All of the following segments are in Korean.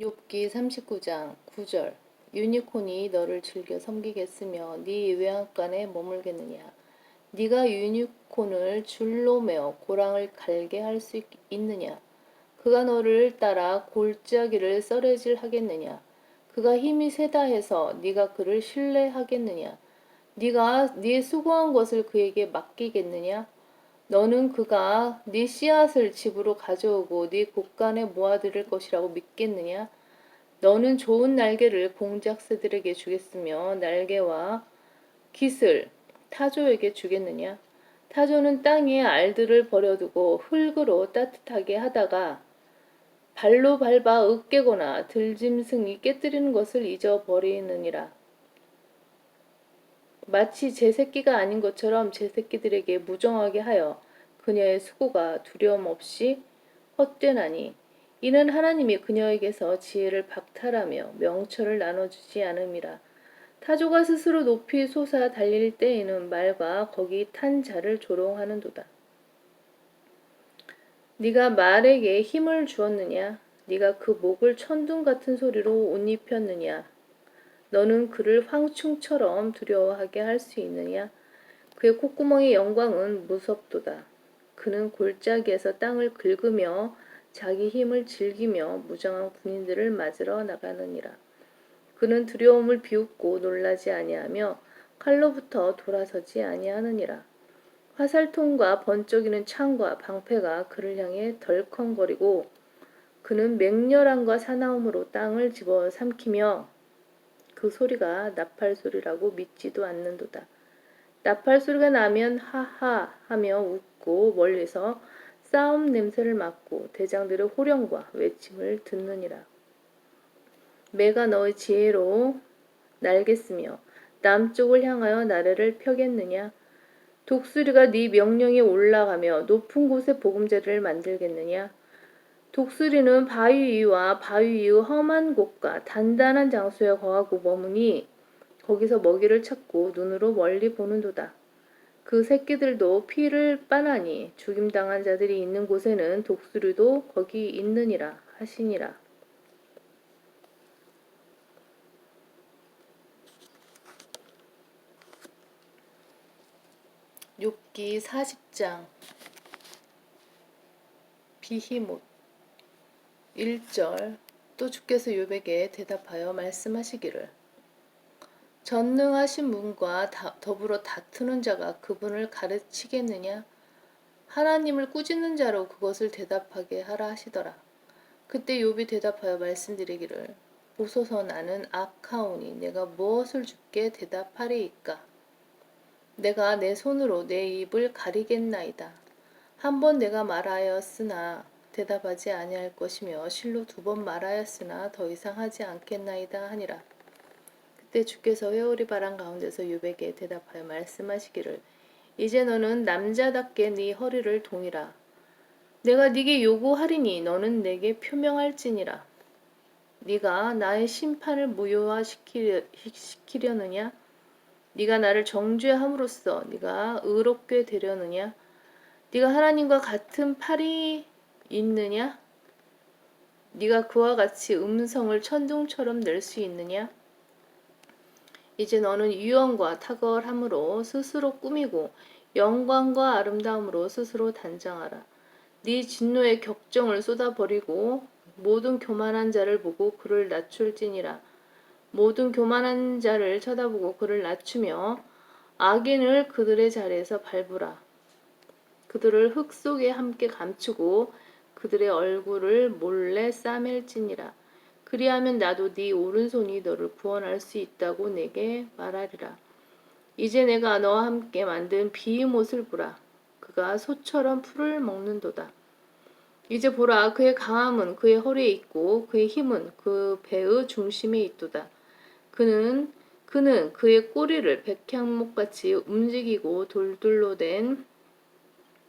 욥기 39장 9절. 유니콘이 너를 즐겨 섬기겠으며 네 외양간에 머물겠느냐? 네가 유니콘을 줄로 매어 고랑을 갈게 할 수 있느냐? 그가 너를 따라 골짜기를 썰어질 하겠느냐? 그가 힘이 세다 해서 네가 그를 신뢰하겠느냐? 네가 네 수고한 것을 그에게 맡기겠느냐 너는 그가 네 씨앗을 집으로 가져오고 네 곳간에 모아들일 것이라고 믿겠느냐? 너는 좋은 날개를 공작새들에게 주겠으며 날개와 깃을 타조에게 주겠느냐? 타조는 땅에 알들을 버려두고 흙으로 따뜻하게 하다가 발로 밟아 으깨거나 들짐승이 깨뜨리는 것을 잊어버리느니라. 마치 제 새끼가 아닌 것처럼 제 새끼들에게 무정하게 하여 그녀의 수고가 두려움 없이 헛되나니 이는 하나님이 그녀에게서 지혜를 박탈하며 명철을 나눠주지 않음이라. 타조가 스스로 높이 솟아 달릴 때에는 말과 거기 탄 자를 조롱하는도다. 네가 말에게 힘을 주었느냐? 네가 그 목을 천둥 같은 소리로 옷 입혔느냐? 너는 그를 황충처럼 두려워하게 할 수 있느냐? 그의 콧구멍의 영광은 무섭도다. 그는 골짜기에서 땅을 긁으며 자기 힘을 즐기며 무장한 군인들을 맞으러 나가느니라. 그는 두려움을 비웃고 놀라지 아니하며 칼로부터 돌아서지 아니하느니라. 화살통과 번쩍이는 창과 방패가 그를 향해 덜컹거리고 그는 맹렬함과 사나움으로 땅을 집어 삼키며 그 소리가 나팔 소리라고 믿지도 않는도다. 나팔 소리가 나면 하하 하며 웃고 멀리서 싸움 냄새를 맡고 대장들의 호령과 외침을 듣느니라. 매가 너의 지혜로 날겠으며 남쪽을 향하여 나래를 펴겠느냐? 독수리가 네 명령에 올라가며 높은 곳에 보금자리를 만들겠느냐? 독수리는 바위 위와 바위 위의 험한 곳과 단단한 장소에 거하고 머무니 거기서 먹이를 찾고 눈으로 멀리 보는도다. 그 새끼들도 피를 빠나니 죽임당한 자들이 있는 곳에는 독수리도 거기 있느니라 하시니라. 욥기 40장 비히못 1절 또 주께서 욥에게 대답하여 말씀하시기를. 전능하신 다, 더불어 다투는 자가 그분을 가르치겠느냐? 하나님을 꾸짖는 자로 그것을 대답하게 하라 하시더라. 그때 욥이 대답하여 말씀드리기를 보소서 나는 악하오니 내가 무엇을 주께 대답하리이까? 내가 내 손으로 내 입을 가리겠나이다. 한 번 내가 말하였으나 대답하지 아니할 것이며 실로 두 번 말하였으나 더 이상 하지 않겠나이다 하니라. 그때 주께서 회오리 바람 가운데서 유백에 대답하여 말씀하시기를 이제 너는 남자답게 네 허리를 동이라. 내가 네게 요구하리니 너는 내게 표명할지니라. 네가 나의 심판을 무효화시키려 느냐? 네가 나를 정죄함으로써 네가 의롭게 되려느냐? 네가 하나님과 같은 팔이 있느냐? 네가 그와 같이 음성을 천둥처럼 낼 수 있느냐? 이제 너는 유언과 탁월함으로 스스로 꾸미고 영광과 아름다움으로 스스로 단장하라. 네 진노의 격정을 쏟아버리고 모든 교만한 자를 보고 그를 낮출지니라. 모든 교만한 자를 쳐다보고 그를 낮추며 악인을 그들의 자리에서 밟으라. 그들을 흙 속에 함께 감추고 그들의 얼굴을 몰래 싸맬지니라. 그리하면 나도 네 오른손이 너를 구원할 수 있다고 내게 말하리라. 이제 내가 너와 함께 만든 비옷을 보라. 그가 소처럼 풀을 먹는도다. 이제 보라 그의 강함은 그의 허리에 있고 그의 힘은 그 배의 중심에 있도다. 그는 그는 그의 꼬리를 백향목같이 움직이고 돌돌로 된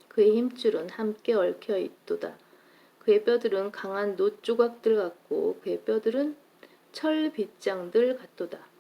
그의 힘줄은 함께 얽혀 있도다. 그의 뼈들은 강한 놋 조각들 같고 그의 뼈들은 철 빗장들 같도다.